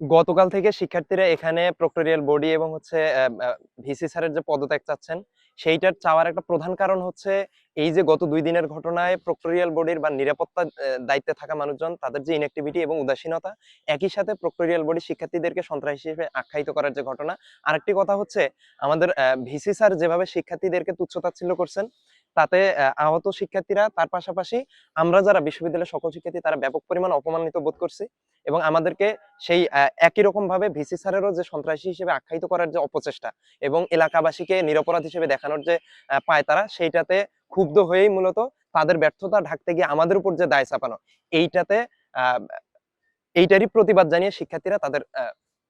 গতকাল থেকে শিক্ষার্থীরা এখানে প্রক্টোরিয়াল বডি এবং হচ্ছে ভিসি স্যারের যে পদত্যাগ চাচ্ছেন সেইটার চাওয়ার একটা প্রধান কারণ হচ্ছে এই যে গত দুই দিনের ঘটনায় প্রক্টোরিয়াল বডির বা নিরাপত্তা দায়িত্বে থাকা মানুষজন তাদের যে ইনঅ্যাক্টিভিটি এবং উদাসীনতা একই সাথে প্রক্টোরিয়াল বডি শিক্ষার্থীদেরকে সন্ত্রাসী হিসেবে আখ্যায়িত করার যে ঘটনা আরেকটি কথা হচ্ছে আমাদের ভিসি স্যার যেভাবে শিক্ষার্থীদেরকে তুচ্ছতাচ্ছিল্য করছেন তাতে আহ, আহত শিক্ষার্থীরা তার পাশাপাশি আমরা যারা বিশ্ববিদ্যালয়ের সকল শিক্ষার্থী তারা ব্যাপক পরিমাণ অপমানিত বোধ করছি এবং আমাদেরকে সেই একই রকম ভাবে ভিসি স্যারেরও যে সন্ত্রাসী হিসেবে আখ্যায়িত করার যে অপচেষ্টা এবং এলাকাবাসীকে নিরপরাধ হিসেবে দেখানোর যে পায় তারা সেইটাতে ক্ষুব্ধ হয়েই মূলত তাদের ব্যর্থতা ঢাকতে গিয়ে আমাদের উপর যে দায় চাপানো, এইটাতে এইটারই প্রতিবাদ জানিয়ে শিক্ষার্থীরা তাদের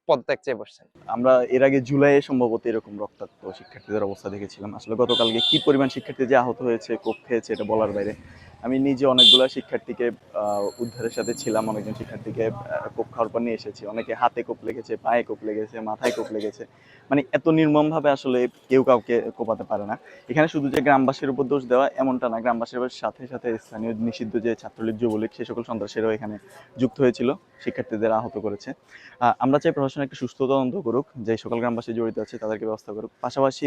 পদত্যাগ চেয়ে বসছেন। আমরা এর আগে জুলাইয়ে সম্ভবত এরকম রক্তাক্ত শিক্ষার্থীদের অবস্থা দেখেছিলাম। আসলে গতকালকে কি পরিমাণ শিক্ষার্থী যে আহত হয়েছে, কোপ খেয়েছে, এটা বলার বাইরে আমি নিজে অনেকগুলো শিক্ষার্থীকে উদ্ধারের সাথে ছিলাম, অনেকজন শিক্ষার্থীকে কোপ খাওয়ার পর নিয়ে এসেছি। অনেকে হাতে কোপ লেগেছে, পায়ে কোপ লেগেছে, মাথায় কোপ লেগেছে। মানে এত নির্মমভাবে আসলে কেউ কাউকে কোপাতে পারে না। এখানে শুধু যে গ্রামবাসীর উপর দোষ দেওয়া এমনটা না, গ্রামবাসীর সাথে সাথে স্থানীয় নিষিদ্ধ যে ছাত্রলীগ, যুবলীগ, সে সকল সন্ত্রাসীরাও এখানে যুক্ত হয়েছিল। শিক্ষার্থীদের আহত করেছে। আমরা চাই প্রশাসন একটা সুস্থ তদন্ত করুক, যে সকল গ্রামবাসী জড়িত আছে তাদেরকে ব্যবস্থা করুক। পাশাপাশি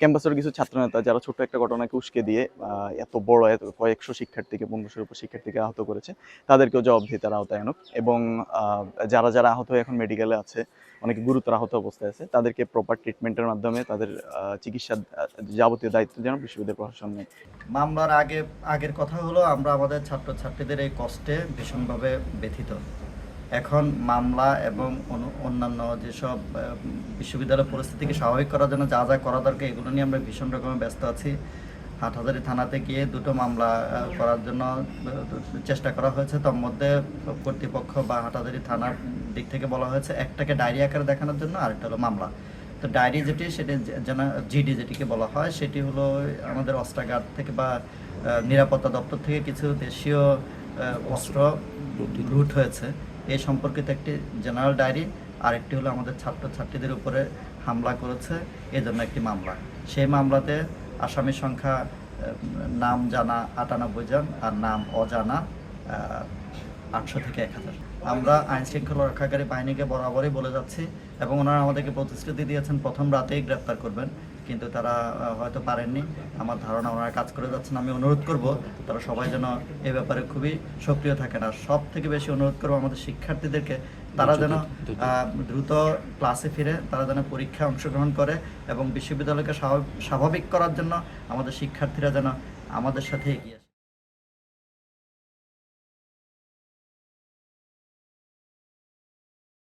ক্যাম্পাসের কিছু ছাত্রনেতা যারা ছোট্ট একটা ঘটনাকে উস্কে দিয়ে এত বড় এত কয়েকশো শিক্ষার্থীকে, পনেরোশোর উপর শিক্ষার্থীকে আহত করেছে, তাদেরকেও জবাবদিহিতার আওতায় আনুক। এবং যারা যারা আহত হয়ে এখন মেডিকেলে আছে, অনেকে গুরুতর আহত অবস্থায় আছে, তাদেরকে প্রপার ট্রিটমেন্টের মাধ্যমে তাদের চিকিৎসার যাবতীয় দায়িত্ব যেন বিশ্ববিদ্যালয় প্রশাসন নেয়। মামলার আগে, আগের কথা হলো, আমরা আমাদের ছাত্রছাত্রীদের এই কষ্টে ভীষণভাবে ব্যথিত। এখন মামলা এবং অন্যান্য যেসব বিশ্ববিদ্যালয় পরিস্থিতিকে স্বাভাবিক করার জন্য যা যা করা দরকার এগুলো নিয়ে আমরা ভীষণ রকমের ব্যস্ত আছি। হাটহাজারি থানাতে গিয়ে দুটো মামলা করার জন্য চেষ্টা করা হয়েছে। তার মধ্যে কর্তৃপক্ষ বা হাটহাজারি থানার দিক থেকে বলা হয়েছে একটাকে ডায়েরি আকারে দেখানোর জন্য আরেকটা হলো মামলা। তো ডায়েরি যেটি সেটি যেন জিডি যেটিকে বলা হয় সেটি হলো আমাদের অস্ত্রাগার থেকে বা নিরাপত্তা দপ্তর থেকে কিছু দেশীয় অস্ত্র লুট হয়েছে। এই সম্পর্কিত একটি জেনারেল ডায়েরি আর একটি হলো আমাদের ছাত্রছাত্রীদের উপরে হামলা করেছে এই জন্য একটি মামলা। সেই মামলাতে আসামি সংখ্যা নাম জানা আটানব্বই জন আর নাম অজানা আটশো থেকে এক হাজার। আমরা আইন শৃঙ্খলা রক্ষাকারী বাহিনীকে বরাবরই বলে যাচ্ছি এবং ওনারা আমাদেরকে প্রতিশ্রুতি দিয়েছেন প্রথম রাতেই গ্রেপ্তার করবেন। কিন্তু তারা হয়তো পারেননি। আমার ধারণা ওনারা কাজ করে যাচ্ছেন। আমি অনুরোধ করব তারা সবাই যেন এ ব্যাপারে খুবই সক্রিয় থাকেন। আর সব থেকে বেশি অনুরোধ করব আমাদের শিক্ষার্থীদেরকে তারা যেন দ্রুত ক্লাসে ফিরে তারা যেন পরীক্ষায় অংশগ্রহণ করে এবং বিশ্ববিদ্যালয়কে স্বাভাবিক- স্বাভাবিক করার জন্য আমাদের শিক্ষার্থীরা যেন আমাদের সাথে এগিয়ে